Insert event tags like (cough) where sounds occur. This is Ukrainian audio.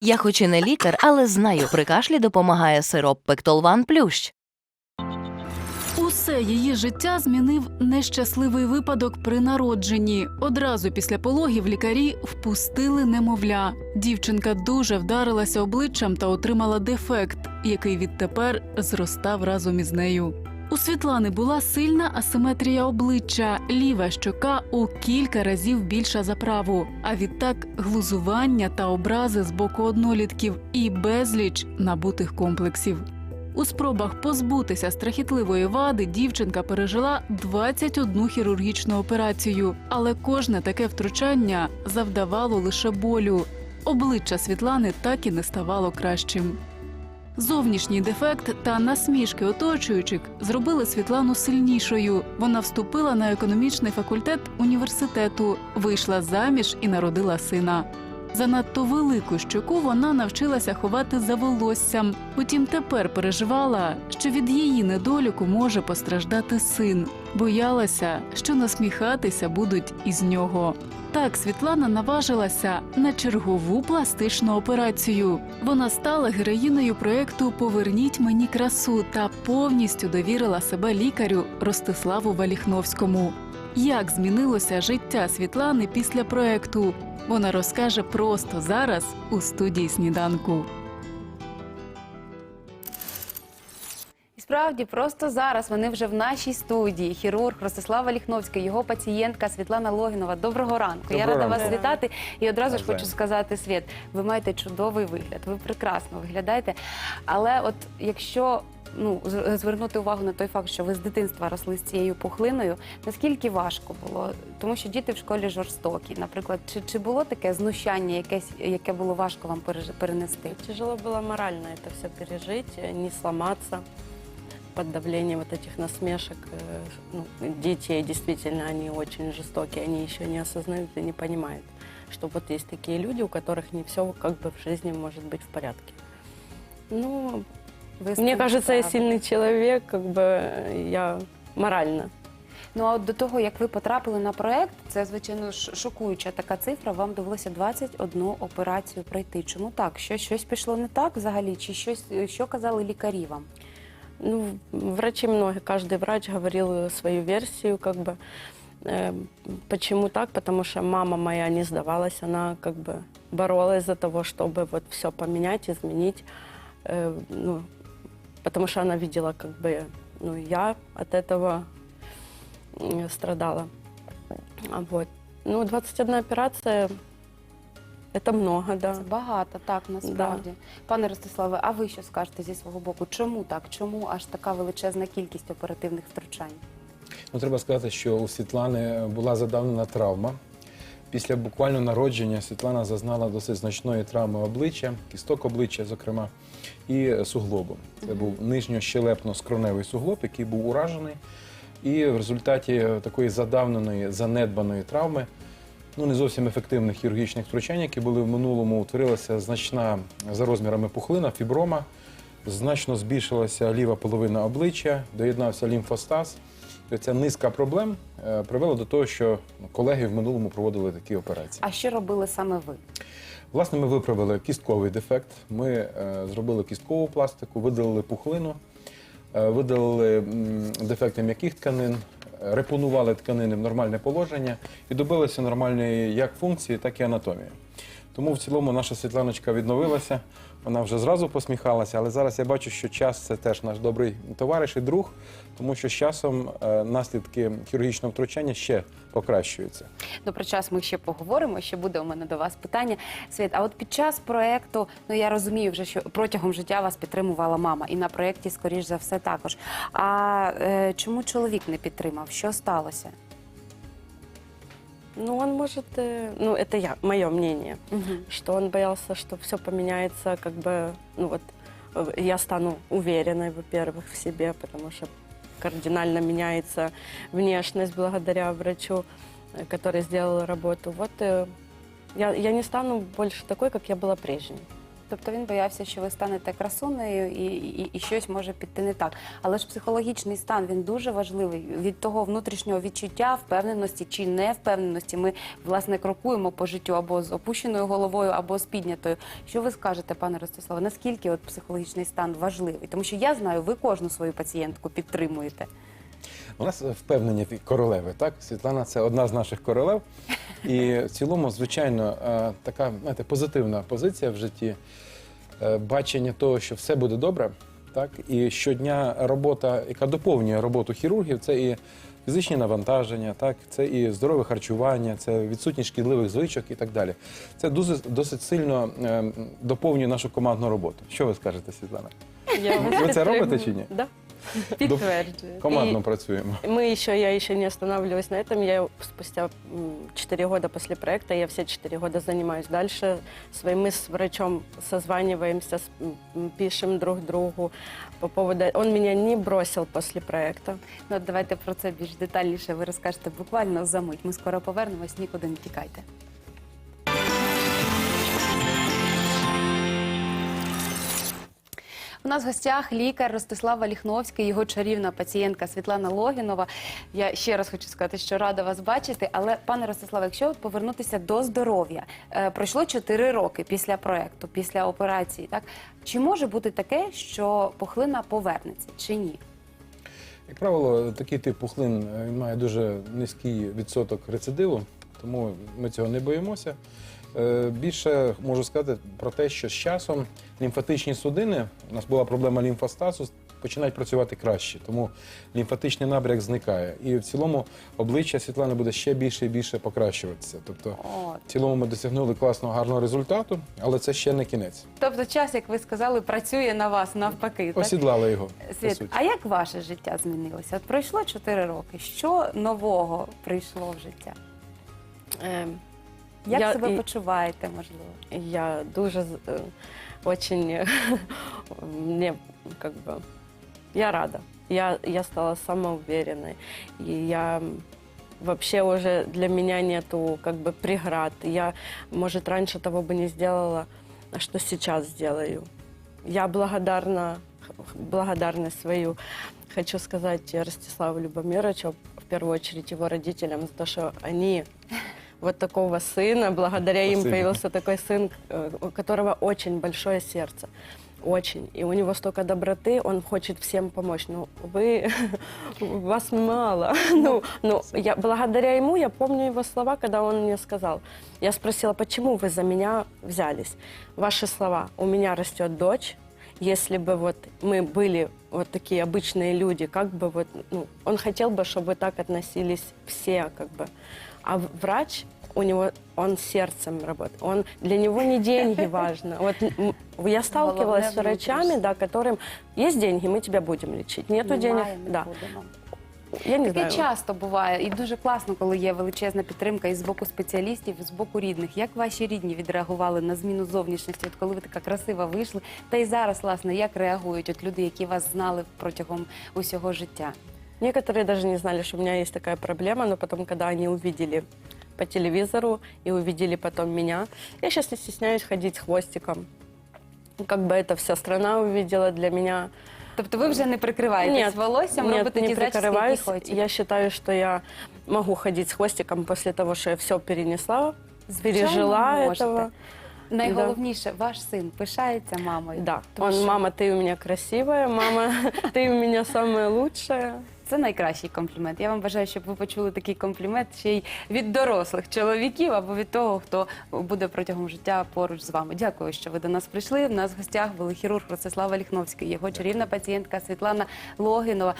Я хоч і не лікар, але знаю, при кашлі допомагає сироп Пектолван Плющ. Усе її життя змінив нещасливий випадок при народженні. Одразу після пологів лікарі впустили немовля. Дівчинка дуже вдарилася обличчям та отримала дефект, який відтепер зростав разом із нею. У Світлани була сильна асиметрія обличчя, ліва щока у кілька разів більша за праву, а відтак глузування та образи з боку однолітків і безліч набутих комплексів. У спробах позбутися страхітливої вади дівчинка пережила 21 хірургічну операцію, але кожне таке втручання завдавало лише болю. Обличчя Світлани так і не ставало кращим. Зовнішній дефект та насмішки оточуючих зробили Світлану сильнішою. Вона вступила на економічний факультет університету, вийшла заміж і народила сина. Занадто велику щоку вона навчилася ховати за волоссям. Утім, тепер переживала, що від її недоліку може постраждати син. Боялася, що насміхатися будуть із нього. Так Світлана наважилася на чергову пластичну операцію. Вона стала героїною проекту Поверніть мені красу та повністю довірила себе лікарю Ростиславу Валіхновському. Як змінилося життя Світлани після проекту? Вона розкаже просто зараз у студії сніданку. І справді, просто зараз вони вже в нашій студії. Хірург Ростислава Ліхновська, його пацієнтка Світлана Логінова. Доброго ранку. Я Доброго рада вас вітати. І одразу ж хочу сказати, Світ, ви маєте чудовий вигляд. Ви прекрасно виглядаєте. Але от якщо ну з- звернути увагу на той факт, що ви з дитинства росли з цією пухлиною, наскільки важко було, тому що діти в школі жорстокі. Наприклад, чи, чи було таке знущання, якесь, яке було важко вам переж- перенести? Тяжело было морально это все пережить, э, не сломаться под давлением вот этих насмешек. Э, ну, детей действительно, они очень жестокие, они еще не осознают и не понимают, что вот есть такие люди, у которых не все как бы в жизни может быть в порядке. Ну, Ви з мне цим кажется, я справились? сильный человек, как бы э, я морально. Ну а от до того, як ви потрапили на проект, це звичайно ш- шокуюча така цифра. Вам довелося 21 операцію пройти. Чому так? Що щось пішло не так взагалі? Чи щось що казали лікарі вам? Ну, врачи много, каждый врач говорил свою версию, как бы. Э, Почему так? Потому что мама моя не сдавалась, она как бы боролась за того, чтобы вот все поменять, изменить. Э, Ну, потому что она видела, как бы, ну, я от этого м, страдала. А Вот. Ну, 21 операция, это много, да. Це багато, так насправді. Пане Ростиславе, а ви що скажете зі свого боку? Чому так? Чому аж така величезна кількість оперативних втручань? Ну, треба сказати, що у Світлани була задавнена травма. Після буквально народження Світлана зазнала досить значної травми обличчя, кісток обличчя, зокрема, і суглобу. Це був нижньощелепно-скроневий суглоб, який був уражений. І в результаті такої задавненої, занедбаної травми, ну не зовсім ефективних хірургічних втручань, які були в минулому, утворилася значна за розмірами пухлина, фіброма, значно збільшилася ліва половина обличчя, доєднався лімфостаз. Ця низка проблем е, привела до того, що колеги в минулому проводили такі операції. А що робили саме ви? Власне, ми виправили кістковий дефект. Ми е, зробили кісткову пластику, видалили пухлину, е, видалили дефекти м'яких тканин, репонували тканини в нормальне положення і добилися нормальної як функції, так і анатомії. Тому в цілому наша Світланочка відновилася. Вона вже зразу посміхалася, але зараз я бачу, що час це теж наш добрий товариш і друг, тому що з часом е, наслідки хірургічного втручання ще покращуються. Ну, про час ми ще поговоримо. Ще буде у мене до вас питання. Світ, а от під час проекту, ну я розумію вже, що протягом життя вас підтримувала мама, і на проєкті, скоріш за все, також. А е, чому чоловік не підтримав? Що сталося? Ну, он может, э, ну, это я, мое мнение. что он боялся, что все поменяется, как бы, ну вот, э, я стану уверенной, во-первых, в себе, потому что кардинально меняется внешность благодаря врачу, э, который сделал работу. Вот э, я, я не стану больше такой, как я была прежней. Тобто він боявся, що ви станете красунею і, і, і щось може піти не так. Але ж психологічний стан він дуже важливий. Від того внутрішнього відчуття, впевненості чи невпевненості ми власне крокуємо по життю або з опущеною головою, або з піднятою. Що ви скажете, пане Ростиславе, наскільки от психологічний стан важливий? Тому що я знаю, ви кожну свою пацієнтку підтримуєте. У нас впевнені королеви, так? Світлана це одна з наших королев. І в цілому, звичайно, е, така знаєте, позитивна позиція в житті, е, бачення того, що все буде добре. Так? І щодня робота, яка доповнює роботу хірургів, це і фізичні навантаження, так? це і здорове харчування, це відсутність шкідливих звичок і так далі. Це дуже, досить сильно е, доповнює нашу командну роботу. Що ви скажете, Світлана? Я Ви це робите чи ні? Да. (laughs) Підтверджую. Командно І- працюємо. Мы еще, я еще не останавливаюсь на этом. Я спустя 4 года после проекта, я все 4 года занимаюсь дальше. Своим мы с врачом созваниваемся, с- м, пишем друг другу по поводу... Он меня не бросил после проекта. Ну, от давайте про це більш детальніше ви розкажете буквально за мить. Ми скоро повернемось, нікуди не тікайте. У нас в гостях лікар Ростислава Ліхновський, його чарівна пацієнтка Світлана Логінова. Я ще раз хочу сказати, що рада вас бачити. Але, пане Ростиславе, якщо повернутися до здоров'я, е, пройшло 4 роки після проекту, після операції. Так чи може бути таке, що пухлина повернеться, чи ні? Як правило, такий тип пухлин е, має дуже низький відсоток рецидиву, тому ми цього не боїмося. Е, Більше можу сказати про те, що з часом лімфатичні судини, у нас була проблема лімфостазу, починають працювати краще, тому лімфатичний набряк зникає. І в цілому обличчя Світлани буде ще більше і більше покращуватися. Тобто, От. в цілому ми досягнули класного гарного результату, але це ще не кінець. Тобто час, як ви сказали, працює на вас навпаки. Так? Осідлали його. по Світ, суті. а як ваше життя змінилося? От пройшло 4 роки. Що нового прийшло в життя? Эм, Як Я себе і- почуваєте, можливо? Я дуже з- э, очень (laughs) мне как бы я рада. Я я стала самоуверенной. И я м, вообще уже для меня нету как бы преград. Я, может, раньше того бы не сделала, а что сейчас сделаю. Я благодарна, благодарность свою хочу сказать Ростиславу Любомировичу, в первую очередь его родителям, за то, что они вот такого сына, благодаря им Спасибо. появился такой сын, э, у которого очень большое сердце. Очень. И у него столько доброты, он хочет всем помочь. Ну, вы, (laughs) вас мало. (laughs) Ну, ну, я, благодаря ему я помню его слова, когда он мне сказал. Я спросила, почему вы за меня взялись? Ваши слова. У меня растет дочь. Если бы вот мы были вот такие обычные люди, как бы вот, ну, он хотел бы, чтобы так относились все, как бы. А врач, у него, он сердцем работает. Он, для него не деньги (laughs) важно. Вот я сталкивалась с врачами, да, которым есть деньги, мы тебя будем лечить. Нету денег, не да. Я не Таке знаю. часто буває, і дуже класно, коли є величезна підтримка і з боку спеціалістів, і з боку рідних. Як ваші рідні відреагували на зміну зовнішності? От коли ви така красива вийшли, та й зараз, власне, як реагують от люди, які вас знали протягом усього життя? Некоторые даже не знали, что у меня есть такая проблема, но потом, когда они увидели по телевизору и увидели потом меня, я сейчас не стесняюсь ходить с хвостиком. Как бы это вся страна увидела для меня. Тобто ви вже не прикриваєтесь Нет, волоссям, нет, робите не ті зачіски, які прикрываюсь. хочете. Я считаю, что я могу ходить с хвостиком после того, что я все перенесла, Звичайно, пережила можете. этого. Найголовніше, ваш син пишається мамою. Да, Тому он, що мама, ты у меня красивая, мама, (laughs) ты у меня самая лучшая. Це найкращий комплімент. Я вам бажаю, щоб ви почули такий комплімент ще й від дорослих чоловіків або від того, хто буде протягом життя поруч з вами. Дякую, що ви до нас прийшли. У нас в гостях були хірург Ростислава Ліхновський, його чарівна пацієнтка Світлана Логінова.